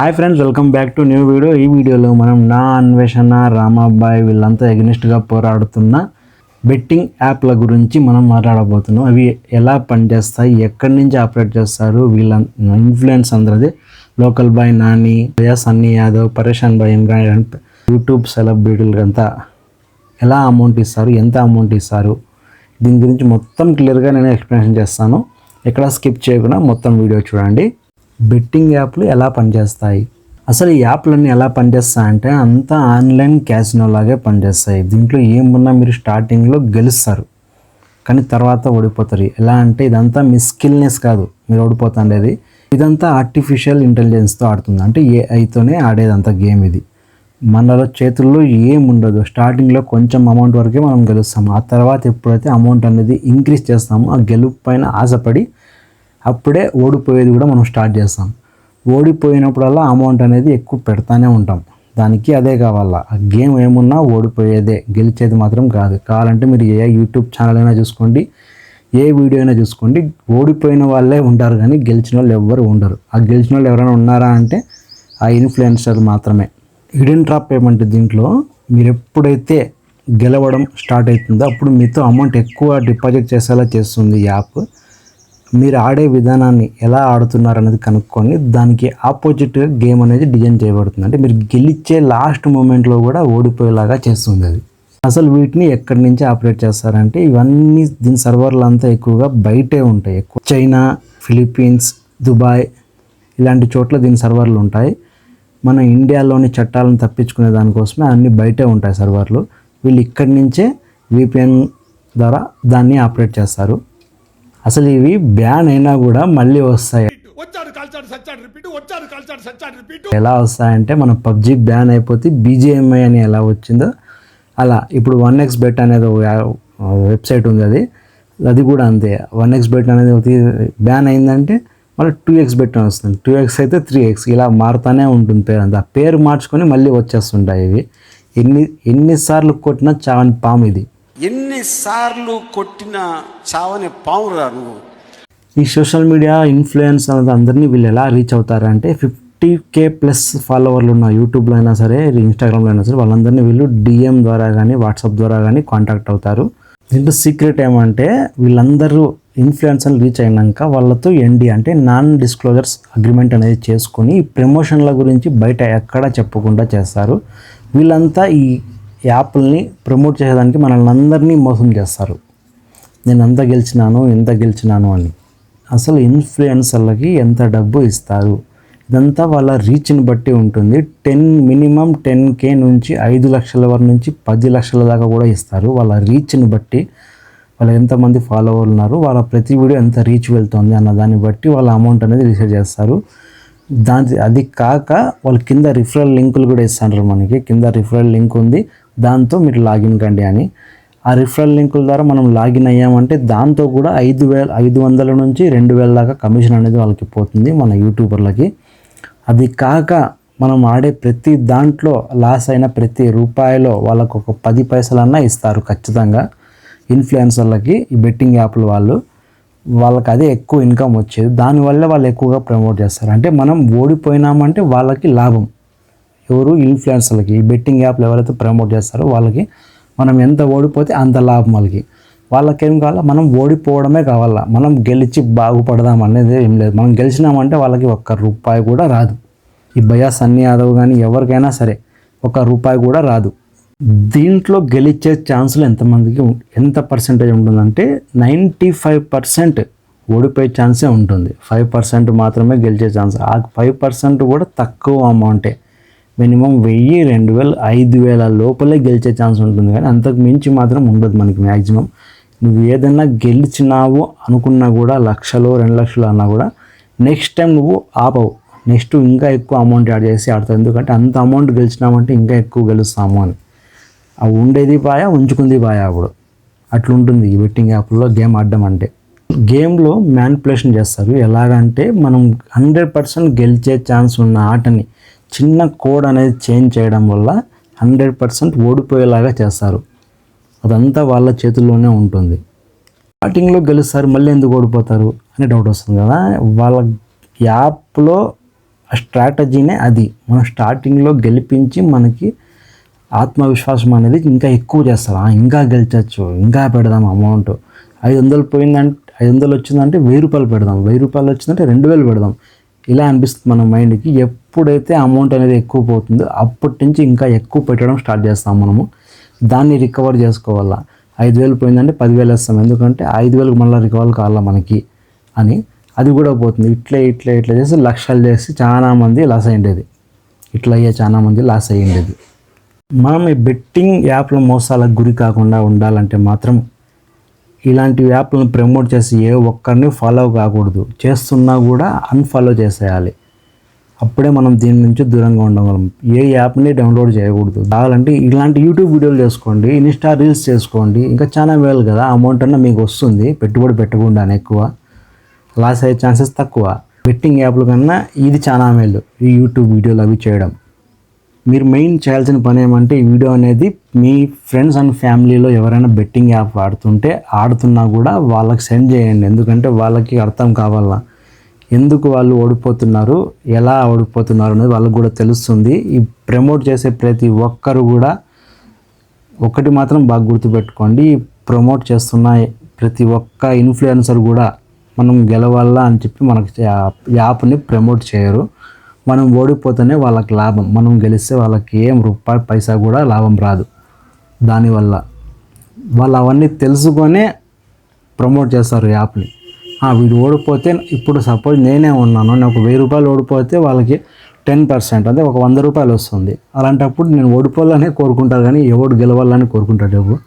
Hi friends welcome back to new video ఈ వీడియోలో మనం నా అన్వేషణ రామాబాయ్ వీళ్ళంతా ఎగ్నిస్ట్గా పోరాడుతున్న బెట్టింగ్ యాప్ల గురించి మనం మాట్లాడబోతున్నాం. అవి ఎలా పనిచేస్తాయి ఎక్కడి నుంచి ఆపరేట్ చేస్తారు వీళ్ళ ఇన్ఫ్లుయెన్స్ అందరిది. Local boy Nani Sunny Yadav Pareshan boy Imran YouTube సెలబ్రిటీలకంతా ఎలా అమౌంట్ ఇస్తారు ఎంత అమౌంట్ ఇస్తారు దీని గురించి మొత్తం క్లియర్గా నేను ఎక్స్ప్లెనేషన్ చేస్తాను. ఎక్కడ స్కిప్ చేయకుండా మొత్తం వీడియో చూడండి. బెట్టింగ్ యాప్లు ఎలా పనిచేస్తాయి? అసలు ఈ యాప్లన్నీ ఎలా పనిచేస్తాయంటే అంతా ఆన్లైన్ క్యాసినో లాగే పనిచేస్తాయి. దీంట్లో ఏమున్నా మీరు స్టార్టింగ్లో గెలుస్తారు. కానీ తర్వాత ఓడిపోతారు. ఎలా అంటే ఇదంతా మీ స్కిల్నెస్ కాదు. మీరు ఓడిపోతుండేది. ఇదంతా ఆర్టిఫిషియల్ ఇంటెలిజెన్స్తో ఆడుతుంది. అంటే ఏఐతోనే ఆడేదంతా గేమ్ ఇది. మనలో చేతుల్లో ఏం ఉండదు స్టార్టింగ్లో కొంచెం అమౌంట్ వరకే మనం గెలుస్తాము. ఆ తర్వాత ఎప్పుడైతే అమౌంట్ అనేది ఇంక్రీజ్ చేస్తామో ఆ గెలుపు పైన ఆశపడి అప్పుడే ఓడిపోయేది కూడా మనం స్టార్ట్ చేస్తాం. ఓడిపోయినప్పుడల్లా అమౌంట్ అనేది ఎక్కువ పెడతానే ఉంటాం. దానికి అదే కావాలా. ఆ గేమ్ ఏమున్నా ఓడిపోయేదే. గెలిచేది మాత్రం కాదు. కావాలంటే మీరు ఏ యూట్యూబ్ ఛానల్ అయినా చూసుకోండి. ఏ వీడియో అయినా చూసుకోండి. ఓడిపోయిన వాళ్ళే ఉంటారు కానీ గెలిచిన వాళ్ళు ఎవ్వరు ఉండరు. ఆ గెలిచిన వాళ్ళు ఎవరైనా ఉన్నారా అంటే ఆ ఇన్ఫ్లుయెన్సర్ మాత్రమే. హిడెన్ డ్రాప్ ఏమంటే దీంట్లో మీరు ఎప్పుడైతే గెలవడం స్టార్ట్ అవుతుందో అప్పుడు మీతో అమౌంట్ ఎక్కువ డిపాజిట్ చేసేలా చేస్తుంది ఈ యాప్. మీరు ఆడే విధానాన్ని ఎలా ఆడుతున్నారు అనేది కనుక్కొని దానికి ఆపోజిట్ గేమ్ అనేది డిజైన్ చేయబడుతుంది. అంటే మీరు గెలిచే లాస్ట్ మూమెంట్లో కూడా ఓడిపోయేలాగా చేస్తుంది అది. అసలు వీటిని ఎక్కడి నుంచి ఆపరేట్ చేస్తారంటే ఇవన్నీ దీని సర్వర్లు అంతా ఎక్కువగా బయటే ఉంటాయి. ఎక్కువ చైనా ఫిలిప్పీన్స్ దుబాయ్ ఇలాంటి చోట్ల దీని సర్వర్లు ఉంటాయి. మన ఇండియాలోని చట్టాలను తప్పించుకునే దానికోసమే అన్నీ బయటే ఉంటాయి సర్వర్లు వీళ్ళు ఇక్కడి నుంచే విపిఎన్ ద్వారా దాన్ని ఆపరేట్ చేస్తారు. అసలు ఇవి బ్యాన్ అయినా కూడా మళ్ళీ వస్తాయి. ఎలా వస్తాయంటే మన పబ్జి బ్యాన్ అయిపోతే బీజేఎంఐ అని ఎలా వచ్చిందో అలా. ఇప్పుడు వన్ ఎక్స్ బెట్ అనేది వెబ్సైట్ ఉంది అది. అది కూడా అంతే. వన్ ఎక్స్ బెట్ అనేది బ్యాన్ అయిందంటే మళ్ళీ టూ ఎక్స్ బెట్ అని వస్తుంది. టూ ఎక్స్ అయితే త్రీ ఎక్స్ ఇలా మారుతానే ఉంటుంది పేరు. అంతా పేరు మార్చుకొని మళ్ళీ వచ్చేస్తుంటాయి ఇవి. ఎన్ని ఎన్నిసార్లు కొట్టినా చావని పాము ఇది. ఎన్నిసార్లు కొట్టిన చావని పావురా నువ్వు. ఈ సోషల్ మీడియా ఇన్ఫ్లుయెన్స్ అనేది అందరినీ వీళ్ళు ఎలా రీచ్ అవుతారంటే ఫిఫ్టీ కే ప్లస్ ఫాలోవర్లు ఉన్న యూట్యూబ్లో అయినా సరే ఇన్స్టాగ్రామ్లో అయినా సరే వాళ్ళందరినీ వీళ్ళు డిఎం ద్వారా కానీ వాట్సాప్ ద్వారా కానీ కాంటాక్ట్ అవుతారు. దీంట్లో సీక్రెట్ ఏమంటే వీళ్ళందరూ ఇన్ఫ్లుయెన్సర్లు రీచ్ అయినాక వాళ్ళతో ఎన్డి అంటే నాన్ డిస్క్లోజర్స్ అగ్రిమెంట్ అనేది చేసుకొని ప్రమోషన్ల గురించి బయట ఎక్కడా చెప్పకుండా చేస్తారు. వీళ్ళంతా ఈ యాప్ని ప్రమోట్ చేసేదానికి మనల్ని అందరినీ మోసం చేస్తారు. నేను అంత గెలిచినాను ఎంత గెలిచినాను అని. అసలు ఇన్ఫ్లుయెన్సర్లకి ఎంత డబ్బు ఇస్తారు? ఇదంతా వాళ్ళ రీచ్ని బట్టి ఉంటుంది. టెన్ మినిమం టెన్ కే నుంచి ఐదు లక్షల వరకు నుంచి పది లక్షల దాకా కూడా ఇస్తారు. వాళ్ళ రీచ్ని బట్టి వాళ్ళు ఎంతమంది ఫాలోవర్లు ఉన్నారు వాళ్ళ ప్రతి వీడియో ఎంత రీచ్ వెళ్తుంది అన్న దాన్ని బట్టి వాళ్ళ అమౌంట్ అనేది రీసెర్చ్ చేస్తారు. దాని అది కాక వాళ్ళు కింద రిఫరల్ లింకులు కూడా ఇస్తారు మనకి. కింద రిఫరల్ లింక్ ఉంది. దాంతో మీరు లాగిన్ కండి అని. ఆ రిఫరల్ లింకుల ద్వారా మనం లాగిన్ అయ్యామంటే దాంతో కూడా ఐదు వేల ఐదు వందల నుంచి రెండు వేల దాకా కమిషన్ అనేది వాళ్ళకి పోతుంది మన యూట్యూబర్లకి. అది కాక మనం ఆడే ప్రతి దాంట్లో లాస్ అయిన ప్రతి రూపాయిలో వాళ్ళకు ఒక పది పైసలన్నా ఇస్తారు ఖచ్చితంగా. ఇన్ఫ్లుయెన్సర్లకి ఈ బెట్టింగ్ యాప్ల వాళ్ళు. వాళ్ళకి అదే ఎక్కువ ఇన్కమ్ వచ్చేది. దానివల్ల వాళ్ళు ఎక్కువగా ప్రమోట్ చేస్తారు. అంటే మనం ఓడిపోయినామంటే వాళ్ళకి లాభం. ఎవరు ఇన్ఫ్లుయెన్సర్లకి ఈ బెట్టింగ్ యాప్లు ఎవరైతే ప్రమోట్ చేస్తారో వాళ్ళకి మనం ఎంత ఓడిపోతే అంత లాభం వాళ్ళకి. వాళ్ళకేం కావాలా? మనం ఓడిపోవడమే కావాలా? మనం గెలిచి బాగుపడదాం అనేది ఏం లేదు. మనం గెలిచినామంటే వాళ్ళకి ఒక్క రూపాయి కూడా రాదు. ఈ భయా సన్నీ యాదవ్ కానీ ఎవరికైనా సరే ఒక రూపాయి కూడా రాదు. దీంట్లో గెలిచే ఛాన్సులు ఎంతమందికి ఎంత పర్సెంటేజ్ ఉంటుందంటే నైంటీ ఫైవ్ పర్సెంట్ ఓడిపోయే ఛాన్సే ఉంటుంది. ఫైవ్ పర్సెంట్ మాత్రమే గెలిచే ఛాన్స్. ఆ ఫైవ్ పర్సెంట్ కూడా తక్కువ అమౌంటే. మినిమం వెయ్యి రెండు వేలు ఐదు వేల లోపలే గెలిచే ఛాన్స్ ఉంటుంది. కానీ అంతకు మించి మాత్రం ఉండదు మనకి మ్యాక్సిమం నువ్వు ఏదైనా గెలిచినావు అనుకున్నా కూడా లక్షలో రెండు లక్షలు అన్నా కూడా నెక్స్ట్ టైం నువ్వు ఆపవు. నెక్స్ట్ ఇంకా ఎక్కువ అమౌంట్ యాడ్ చేసి ఆడతావు. ఎందుకంటే అంత అమౌంట్ గెలిచినామంటే ఇంకా ఎక్కువ గెలుస్తాము అని. ఆ ఉండేది బాయా ఉంచుకుంది బాయా అప్పుడు అట్లుంటుంది ఈ బెట్టింగ్ యాప్లో గేమ్ ఆడడం అంటే. గేమ్లో మ్యానిపులేషన్ చేస్తారు. ఎలాగంటే మనం హండ్రెడ్ పర్సెంట్ గెలిచే ఛాన్స్ ఉన్న ఆటని చిన్న కోడ్ అనేది చేంజ్ చేయడం వల్ల హండ్రెడ్ పర్సెంట్ ఓడిపోయేలాగా చేస్తారు. అదంతా వాళ్ళ చేతుల్లోనే ఉంటుంది. స్టార్టింగ్లో గెలుస్తారు మళ్ళీ ఎందుకు ఓడిపోతారు అని డౌట్ వస్తుంది కదా. వాళ్ళ యాప్లో ఆ స్ట్రాటజీనే అది. మనం స్టార్టింగ్లో గెలిపించి మనకి ఆత్మవిశ్వాసం అనేది ఇంకా ఎక్కువ చేస్తారు. ఇంకా గెలిచచ్చు ఇంకా పెడదాం అమౌంట్. ఐదు వందలు పోయిందంటే ఐదు వందలు వచ్చిందంటే వెయ్యి రూపాయలు పెడదాం. వెయ్యి రూపాయలు వచ్చిందంటే రెండు వేలు పెడదాం. ఇలా అనిపిస్తుంది మన మైండ్కి. ఎప్పుడైతే అమౌంట్ అనేది ఎక్కువ పోతుందో. అప్పటి నుంచి ఇంకా ఎక్కువ పెట్టడం స్టార్ట్ చేస్తాం మనము. దాన్ని రికవర్ చేసుకోవాలా? ఐదు వేలు పోయిందంటే పదివేలు వేస్తాం. ఎందుకంటే ఐదు వేలకు మళ్ళీ రికవర్ కావాలా మనకి అని. అది కూడా పోతుంది. ఇట్లే ఇట్లే ఇట్లా చేసి లక్షలు చేసి చాలా మంది లాస్ అయ్యేది ఇట్లా అయ్యే చాలా మంది లాస్ అయ్యేది మనం ఈ బెట్టింగ్ యాప్ల మోసాలకు గురి కాకుండా ఉండాలంటే మాత్రం ఇలాంటి యాప్లను ప్రమోట్ చేసి ఏ ఒక్కరిని ఫాలో కాకూడదు. చేస్తున్నా కూడా అన్ఫాలో చేసేయాలి. అప్పుడే మనం దీని నుంచి దూరంగా ఉండగలం ఏ యాప్ని డౌన్లోడ్ చేయకూడదు. కావాలంటే ఇలాంటి యూట్యూబ్ వీడియోలు చేసుకోండి ఇన్స్టా రీల్స్ చేసుకోండి. ఇంకా చాలా వేలు కదా అమౌంట్ అన్న మీకు వస్తుంది పెట్టుబడి పెట్టకుండానే ఎక్కువ లాస్ అయ్యే ఛాన్సెస్ తక్కువ. బెట్టింగ్ యాప్ల కన్నా ఇది చాలా మేలు ఈ యూట్యూబ్ వీడియోలు అవి చేయడం. మీరు మెయిన్ చేయాల్సిన పని ఏమంటే ఈ వీడియో అనేది మీ ఫ్రెండ్స్ అండ్ ఫ్యామిలీలో ఎవరైనా బెట్టింగ్ యాప్ ఆడుతుంటే ఆడుతున్నా కూడా వాళ్ళకి సెండ్ చేయండి. ఎందుకంటే వాళ్ళకి అర్థం కావాలా. ఎందుకు వాళ్ళు ఓడిపోతున్నారు ఎలా ఓడిపోతున్నారు అనేది వాళ్ళకి కూడా తెలుస్తుంది. ఈ ప్రమోట్ చేసే ప్రతి ఒక్కరు కూడా ఒకటి మాత్రం బాగా గుర్తుపెట్టుకోండి. ప్రమోట్ చేస్తున్న ప్రతి ఒక్క ఇన్ఫ్లుయెన్సర్ కూడా మనం గెలవాలా అని చెప్పి మనకి యాప్ని ప్రమోట్ చేయరు. మనం ఓడిపోతేనే వాళ్ళకి లాభం. మనం గెలిస్తే వాళ్ళకి ఏం రూపాయి పైసా కూడా లాభం రాదు. దానివల్ల వాళ్ళు అవన్నీ తెలుసుకొనే ప్రమోట్ చేస్తారు యాప్ని. వీడు ఓడిపోతే ఇప్పుడు సపోజ్ నేనే ఉన్నాను నేను ఒక వెయ్యి రూపాయలు ఓడిపోతే వాళ్ళకి టెన్ పర్సెంట్ అంటే ఒక వంద రూపాయలు వస్తుంది. అలాంటప్పుడు నేను ఓడిపోవాలనే కోరుకుంటారు కానీ ఎవడు గెలవాలని కోరుకుంటాడు ఎవరు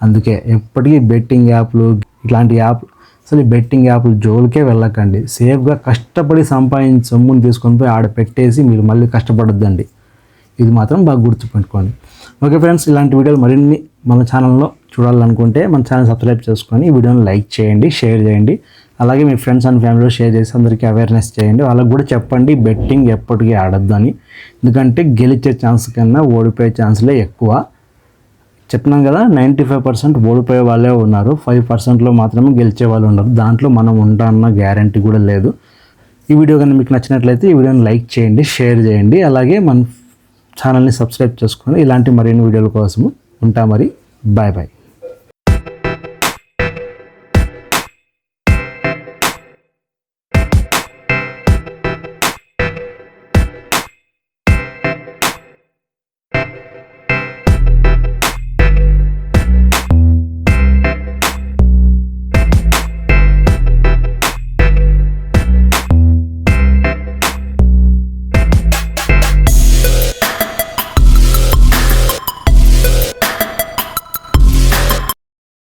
అందుకే ఎప్పటికీ బెట్టింగ్ యాప్లు ఇట్లాంటి యాప్ అసలు ఈ బెట్టింగ్ యాప్లు జోలికే వెళ్ళకండి. సేఫ్గా కష్టపడి సంపాదించి సొమ్ముని తీసుకొని పోయి ఆడ పెట్టేసి మీరు మళ్ళీ కష్టపడొద్దండి. ఇది మాత్రం బాగా గుర్తుపెట్టుకోండి. ఓకే ఫ్రెండ్స్ ఇలాంటి వీడియోలు మరిన్ని మన ఛానల్లో చూడాలనుకుంటే మన ఛానల్ సబ్స్క్రైబ్ చేసుకొని ఈ వీడియోని లైక్ చేయండి షేర్ చేయండి. అలాగే మీ ఫ్రెండ్స్ అండ్ ఫ్యామిలీలో షేర్ చేసి అందరికీ అవేర్నెస్ చేయండి. వాళ్ళకి కూడా చెప్పండి బెట్టింగ్ ఎప్పటికీ ఆడొద్దు అని ఎందుకంటే గెలిచే ఛాన్స్ కన్నా ఓడిపోయే ఛాన్స్లే ఎక్కువ. చెప్పినాం కదా నైంటీ ఫైవ్ పర్సెంట్ ఓడిపోయే వాళ్ళే ఉన్నారు. ఫైవ్ పర్సెంట్లో మాత్రమే గెలిచే వాళ్ళు ఉన్నారు. దాంట్లో మనం ఉంటామన్న గ్యారంటీ కూడా లేదు. ఈ వీడియో కానీ మీకు నచ్చినట్లయితే ఈ వీడియోని లైక్ చేయండి షేర్ చేయండి. అలాగే మన ఛానల్ని సబ్స్క్రైబ్ చేసుకొని ఇలాంటి మరిన్ని వీడియోల కోసము ఉంటా మరి. Bye bye.